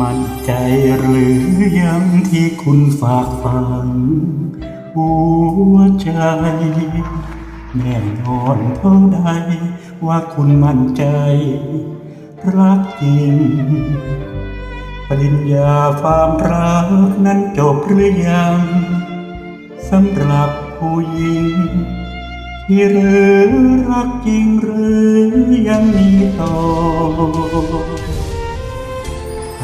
มั่นใจหรือยังที่คุณฝากฝัง หัวใจ แน่นอนเท่าใดว่าคุณมั่นใจ รักจริง ปริญญาความรักนั้นจบหรือยังสำหรับผู้หญิงที่หรือรักจริงหรือยังมีต่อ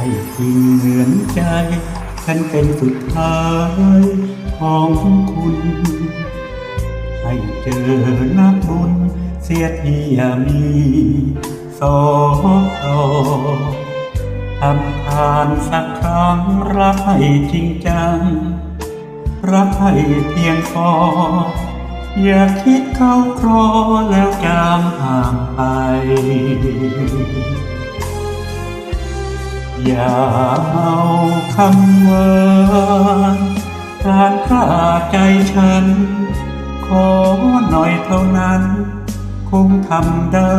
ให้จริงเหมือนใจ ฉันเป็นสุดท้ายของคุณ ให้เจอนักบุญเสียทีอย่ามีสองต่อทำทานสักครั้งรักให้จริงจัง รักให้เพียงพออย่าคิดเข้าครอแล้วจางห่างไป อย่าเอาคำว่าการฆ่าใจฉัน ขอหน่อยเท่านั้น คงทำได้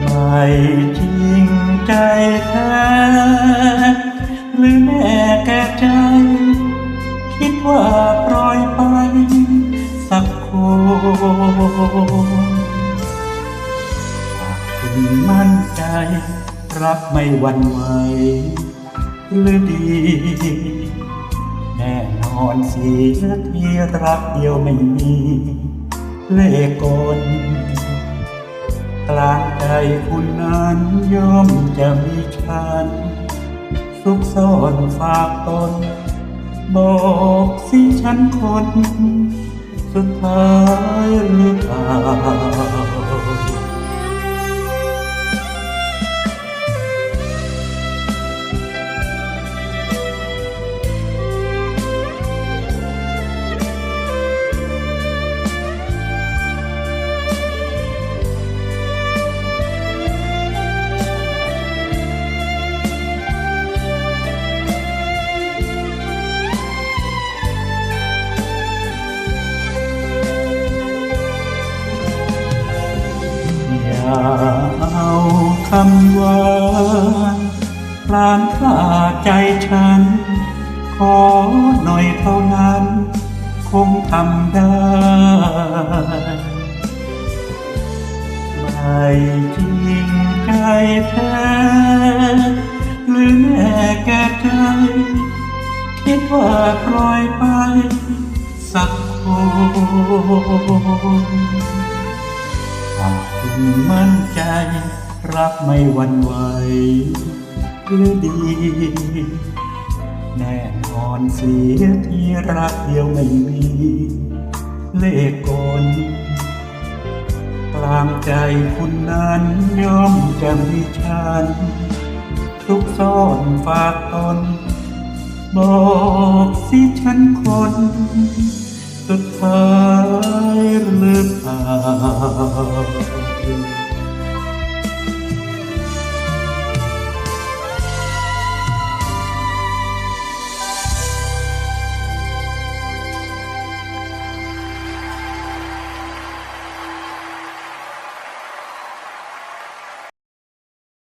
ไม่จริงใจแท้หรือแม่แก่ใจ คิดว่าปล่อยไป สักคนหากคุณ มั่นใจ รักไม่หวั่นไหวหรือดี แน่นอนเสียทีรักเดียวไม่มีเล่ห์กลกลางใจคุณนั้นย่อมจะมีฉันสุขซ่อนฝากตน บอกสิฉันคน สุดท้ายหรือเปล่า คำว่าพรานฆ่าใจฉัน ขอหน่อยเท่านั้น คงทำได้ ไม่จริงใจแท้หรือแม่แก่ใจ คิดว่าปล่อยไป สักคนหากคุณมั่นใจ รักไม่หวั่นไหวหรือดี แน่นอนเสียที่รักเดียวไม่มี เลขกลกลางใจคุณนั้นย่อมจะมีฉันทุกซ่อนฝากตน บอกสิฉันคน สุดท้ายหรือเปล่า